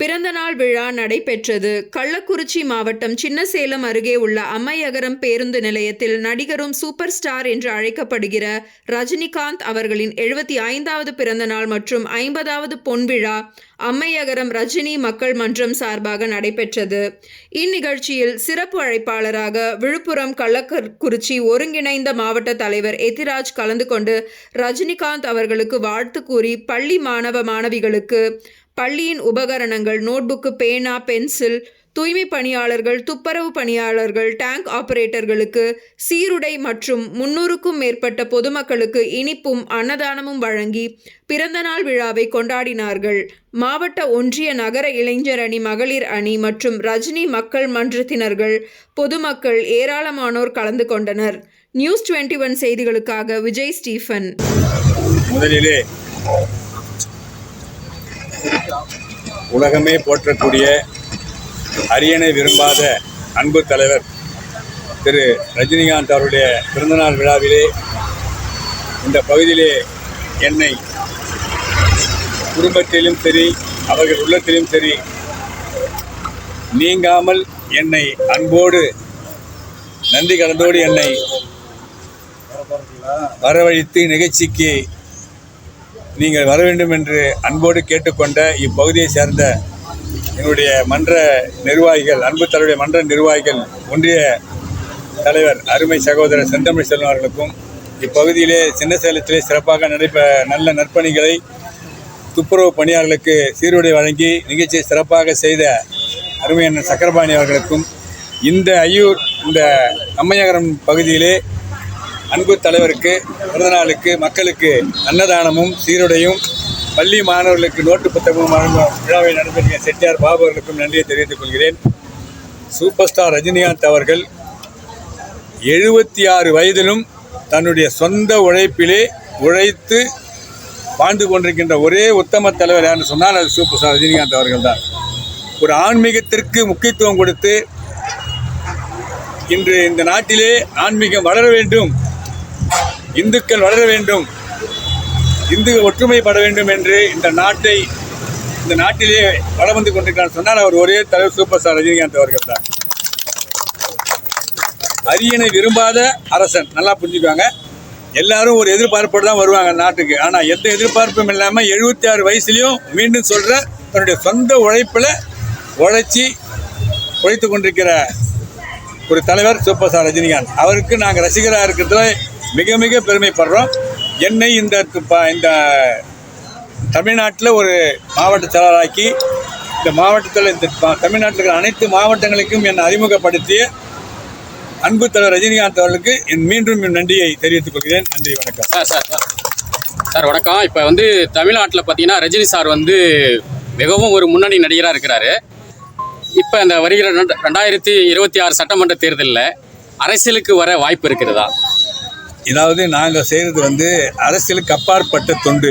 பிறந்தநாள் விழா நடைபெற்றது. கள்ளக்குறிச்சி மாவட்டம் சின்னசேலம் அருகே உள்ள அம்மையகரம் பேருந்து நிலையத்தில் நடிகரும் சூப்பர் ஸ்டார் என்று அழைக்கப்படுகிற ரஜினிகாந்த் அவர்களின் எழுபத்தி ஐந்தாவது பிறந்தநாள் மற்றும் ஐம்பதாவது பொன்விழா அம்மையகரம் ரஜினி மக்கள் மன்றம் சார்பாக நடைபெற்றது. இந்நிகழ்ச்சியில் சிறப்பு அழைப்பாளராக விழுப்புரம் கள்ளக்குறிச்சி ஒருங்கிணைந்த மாவட்ட தலைவர் எத்திராஜ் கலந்து கொண்டு ரஜினிகாந்த் அவர்களுக்கு வாழ்த்து கூறி பள்ளி மாணவ மாணவிகளுக்கு பள்ளியின் உபகரணங்கள் நோட்புக்கு பேனா பென்சில் தூய்மை பணியாளர்கள் துப்புரவு பணியாளர்கள் டேங்க் ஆபரேட்டர்களுக்கு சீருடை மற்றும் முன்னூறுக்கும் மேற்பட்ட பொதுமக்களுக்கு இனிப்பும் அன்னதானமும் வழங்கி பிறந்தநாள் விழாவை கொண்டாடினார்கள். மாவட்ட ஒன்றிய நகர இளைஞர் அணி மகளிர் அணி மற்றும் ரஜினி மக்கள் மன்றத்தினர்கள் பொதுமக்கள் ஏராளமானோர் கலந்து கொண்டனர். நியூஸ் டுவெண்ட்டி ஒன் செய்திகளுக்காக விஜய் ஸ்டீஃபன். முதலிலே உலகமே போற்றக்கூடிய அரியணை விரும்பாத அன்பு தலைவர் திரு ரஜினிகாந்த் அவருடைய பிறந்தநாள் விழாவிலே இந்த பகுதியிலே என்னை குடும்பத்திலும் சரி அவர்கள் உள்ளத்திலும் சரி நீங்காமல் என்னை அன்போடு நன்றி கலந்தோடு என்னை வரவழைத்து நிகழ்ச்சிக்கு நீங்கள் வர வேண்டும் என்று அன்போடு கேட்டுக்கொண்ட இப்பகுதியை சேர்ந்த என்னுடைய மன்ற நிர்வாகிகள் அன்பு தலைவருடைய மன்ற நிர்வாகிகள் ஒன்றிய தலைவர் அருமை சகோதரர் செந்தமிழ் செல்வன் அவர்களுக்கும் இப்பகுதியிலே சின்ன சேலத்திலே சிறப்பாக நடைபெ நல்ல நற்பணிகளை துப்புரவு பணியாளர்களுக்கு சீருடை வழங்கி நிகழ்ச்சியை சிறப்பாக செய்த அருமை சக்கரபாணி அவர்களுக்கும் இந்த ஐயூர் இந்த அம்மையகரம் பகுதியிலே அன்பு தலைவருக்கு பிறந்தநாளுக்கு மக்களுக்கு அன்னதானமும் சீருடையும் பள்ளி மாணவர்களுக்கு நோட்டு புத்தகமும் வழங்கும் விழாவை நடத்திய செட்டியார் பாபு அவர்களுக்கும் நன்றியை தெரிவித்துக் கொள்கிறேன். சூப்பர் ஸ்டார் ரஜினிகாந்த் அவர்கள் எழுபத்தி ஆறு வயதிலும் தன்னுடைய சொந்த உழைப்பிலே உழைத்து வாழ்ந்து கொண்டிருக்கின்ற ஒரே உத்தம தலைவர் யாருன்னு சொன்னால் அது சூப்பர் ஸ்டார் ரஜினிகாந்த் அவர்கள் தான். ஒரு ஆன்மீகத்திற்கு முக்கியத்துவம் கொடுத்து இன்று இந்த நாட்டிலே ஆன்மீகம் வளர வேண்டும் இந்துக்கள் வளர வேண்டும் இந்து ஒற்றுமைப்பட வேண்டும் என்று இந்த நாட்டை இந்த நாட்டிலே வளம் வந்து கொண்டிருக்கிறார். சொன்னால் அவர் ஒரே தலைவர் சூப்பர் ஸ்டார் ரஜினிகாந்த் அவர்கள் தான். அரியணை விரும்பாத அரசன் நல்லா புரிஞ்சுக்குவாங்க. எல்லாரும் ஒரு எதிர்பார்ப்போடு தான் வருவாங்க நாட்டுக்கு. ஆனால் எந்த எதிர்பார்ப்பும் இல்லாமல் எழுபத்தி ஆறு வயசுலையும் மீண்டும் சொல்கிற தன்னுடைய சொந்த உழைப்பில் உழைச்சி உழைத்து கொண்டிருக்கிற ஒரு தலைவர் சூப்பர் ஸ்டார் ரஜினிகாந்த். அவருக்கு நாங்கள் ரசிகராக இருக்கிறதுல மிக மிக பெருமைப்படுறோம். என்னை இந்த ப- இந்த தமிழ்நாட்டில் ஒரு மாவட்ட செயலராக்கி இந்த மாவட்டத்தில் இந்த தமிழ்நாட்டில் இருக்கிற அனைத்து மாவட்டங்களுக்கும் என்னை அறிமுகப்படுத்திய அன்பு தலைவர் ரஜினிகாந்த் அவர்களுக்கு என் மீண்டும் என் நன்றியை தெரிவித்துக் கொள்கிறேன். நன்றி வணக்கம். Sir sir sir. வணக்கம். இப்போ வந்து தமிழ்நாட்டில் பார்த்தீங்கன்னா ரஜினி சார் வந்து மிகவும் ஒரு முன்னணி நடிகராக இருக்கிறாரு. இப்போ இந்த வருகிற ரெண்டாயிரத்தி இருபத்தி ஆறு சட்டமன்ற தேர்தலில் அரசியலுக்கு வர வாய்ப்பு இருக்கிறதா? இதாவது நாங்கள் செய்கிறது வந்து அரசியலுக்கு அப்பாற்பட்ட தொண்டு.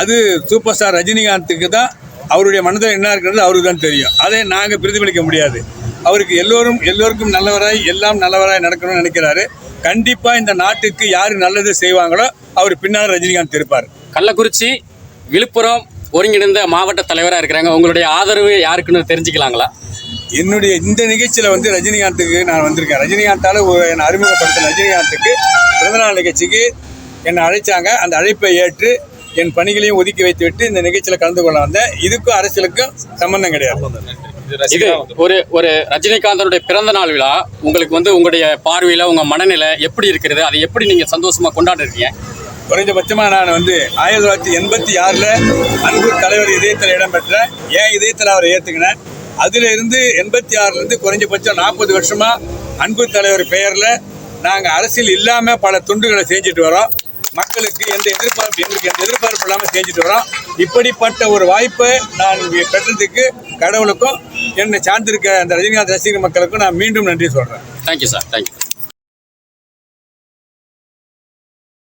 அது சூப்பர் ஸ்டார் ரஜினிகாந்துக்கு தான் அவருடைய மனதில் என்ன இருக்கிறது அவருக்கு தான் தெரியும். அதை நாங்கள் பிரதிபலிக்க முடியாது. அவருக்கு எல்லோரும் எல்லோருக்கும் நல்லவராய் எல்லாம் நல்லவராய் நடக்கணும்னு நினைக்கிறாரு. கண்டிப்பாக இந்த நாட்டுக்கு யார் நல்லது செய்வாங்களோ அவர் பின்னால் ரஜினிகாந்த் இருப்பார். கள்ளக்குறிச்சி விழுப்புரம் ஒருங்கிணைந்த மாவட்ட தலைவராக இருக்கிறாங்க. உங்களுடைய ஆதரவு யாருக்குன்னு தெரிஞ்சுக்கலாங்களா? என்னுடைய இந்த நிகழ்ச்சியில் வந்து ரஜினிகாந்துக்கு நான் வந்திருக்கேன். ரஜினிகாந்தால் என்னை அறிமுகப்படுத்தின ரஜினிகாந்துக்கு பிறந்தநாள் நிகழ்ச்சிக்கு என்னை அழைச்சாங்க. அந்த அழைப்பை ஏற்று என் பணிகளையும் ஒதுக்கி வைத்துவிட்டு இந்த நிகழ்ச்சியில் கலந்து கொள்ள வந்தேன். இதுக்கும் அரசியலுக்கும் சம்பந்தம் கிடையாது. இது ஒரு ஒரு ரஜினிகாந்தனுடைய பிறந்த நாள் விழா. உங்களுக்கு வந்து உங்களுடைய பார்வையில் உங்கள் மனநிலை எப்படி இருக்கிறது? அதை எப்படி நீங்கள் சந்தோஷமாக கொண்டாடுறீங்க குறைஞ்சபட்சமாக நான் வந்து ஆயிரத்தி தொள்ளாயிரத்தி எண்பத்தி ஆறில் அன்பு தலைவர் இதயத்தில் இடம்பெற்ற ஏன் இதயத்தில் அவரை ஏற்றுக்கினேன் அதுல இருந்து எண்பத்தி ஆறுலேருந்து குறைஞ்சபட்சம் நாற்பது வருஷமாக அன்பு தலைவர் பெயரில் நாங்கள் அரசியல் இல்லாமல் பல துண்டுகளை செஞ்சுட்டு வரோம். மக்களுக்கு எந்த எதிர்பார்ப்பு எங்களுக்கு எந்த எதிர்பார்ப்பு இல்லாமல் செஞ்சுட்டு வரோம். இப்படிப்பட்ட ஒரு வாய்ப்பை நான் பெற்றதுக்கு கடவுளுக்கும் என்னை சார்ந்திருக்க அந்த ரஜினிகாந்த் ரசிகர் மக்களுக்கும் நான் மீண்டும் நன்றி சொல்கிறேன் தேங்க்யூ சார் தேங்க்யூ